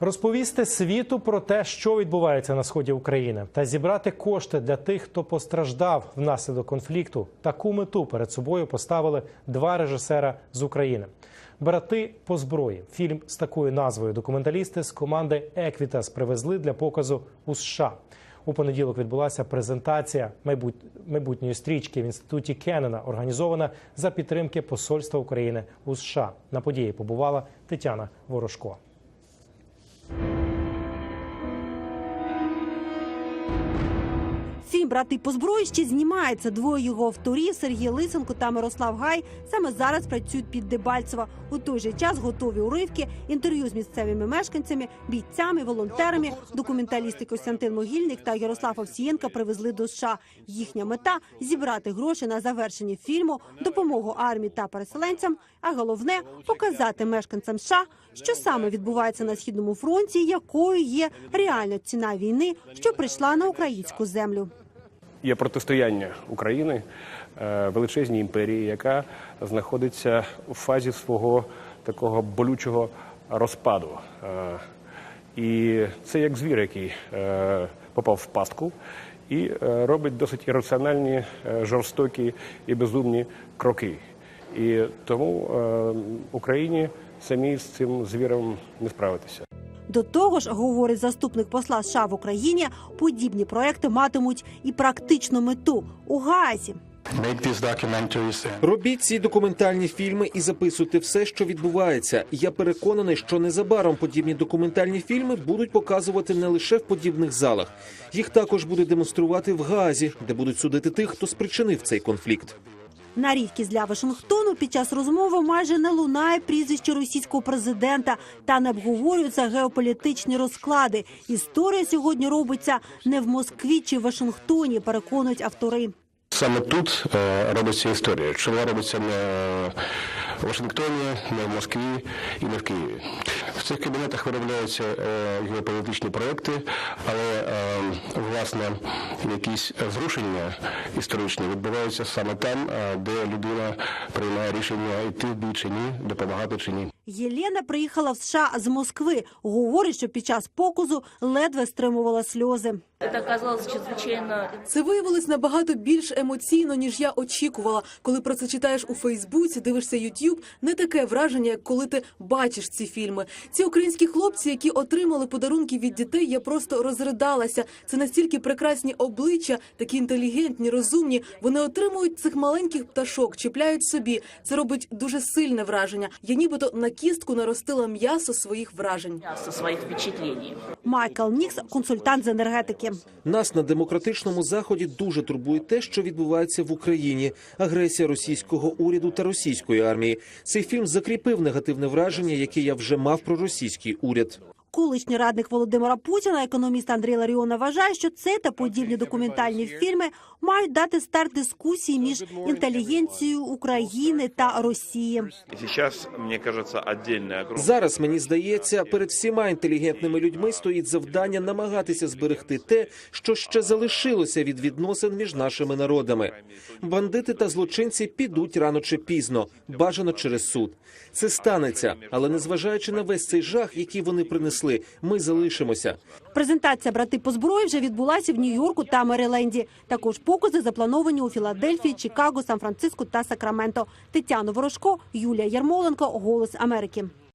Розповісти світу про те, що відбувається на сході України, та зібрати кошти для тих, хто постраждав внаслідок конфлікту. Таку мету перед собою поставили два режисера з України. Брати по зброї. Фільм з такою назвою документалісти з команди Еквітас привезли для показу у США. У понеділок відбулася презентація майбут- майбутньої стрічки в інституті Кеннена, організована за підтримки Посольства України у США. На події побувала Тетяна Ворожко. Брати по зброї ще знімається. Двоє його авторів Сергій Лисенко та Мирослав Гай саме зараз працюють під Дебальцево. У той же час готові уривки, інтерв'ю з місцевими мешканцями, бійцями, волонтерами. Документалісти Костянтин Могильник та Ярослав Овсієнка привезли до США. Їхня мета зібрати гроші на завершення фільму, допомогу армії та переселенцям. А головне показати мешканцям США, що саме відбувається на східному фронті, якою є реальна ціна війни, що прийшла на українську землю. Є протистояння України е, величезній імперії, яка знаходиться у фазі свого такого болючого розпаду. Е, І це як звір, який е, попав в пастку і робить досить ірраціональні, жорстокі і безумні кроки. І тому Україні самі з цим звіром не справитися. До того ж, говорить заступник посла США в Україні, подібні проекти матимуть і практичну мету у and Робіть ці документальні фільми і записуйте все, що відбувається. Я переконаний, що незабаром подібні документальні фільми будуть показувати не лише в подібних залах. Їх також будуть демонструвати в Гаазі, де будуть судити тих, хто спричинив цей конфлікт. На рідкість для Вашингтону під час розмови майже не лунає прізвище російського президента та не обговорюються геополітичні розклади. Історія сьогодні робиться не в Москві чи Вашингтоні, переконують автори. саме тут е, робиться історія. Вона робиться не в Вашингтоні, не в Москві і не в Києві. В цих кабінетах виробляються е, геополітичні проекти, але е, власне якісь зрушення історичні відбуваються саме там, е, де людина приймає рішення йти в бій чи ні, допомагати чи ні. Єлена приїхала в США з Москви. Говорить, що під час показу ледве стримувала сльози. Это оказалось чрезвычайно Це виявилось набагато більш емоційно, ніж я очікувала. Коли про це читаєш у Фейсбуці, дивишся Ютуб, не таке враження, як коли ти бачиш ці фільми. Ці українські хлопці, які отримали подарунки від дітей, я просто розридалася. Це настільки прекрасні обличчя, такі інтелігентні, розумні. Вони отримують цих маленьких пташок, чіпляють собі. Це робить дуже сильне враження. Я нібито на кістку наростила м'ясо своїх вражень. со своїх впечатлень. Майкл Нікс, консультант з енергетики. Нас на демократичному заході дуже турбує те, що відбувається в Україні. Агресія російського уряду та російської армії. Цей фільм закріпив негативне враження, яке я вже мав про російський уряд. Колишній радник Володимира Путіна, економіст Андрій Ларіона, вважає, що це та подібні документальні фільми мають дати старт дискусії між інтелігенцією України та Росії. И сейчас, мне кажется, отдельная. Зараз мені здається, перед всіма інтелігентними людьми стоїть завдання намагатися зберегти те, що ще залишилося від відносин між нашими народами. Бандити та злочинці підуть рано чи пізно, бажано через суд. Це станеться, але незважаючи на весь цей жах, який вони принесли, ми залишимося. Презентація брати по зброї вже відбулася в Нью-Йорку та Мериленді. Також покази заплановані у Філадельфії, Чикаго, Сан-Франциско та Сакраменто. Тетяна Ворожко, Юлія Ярмоленко, Голос Америки.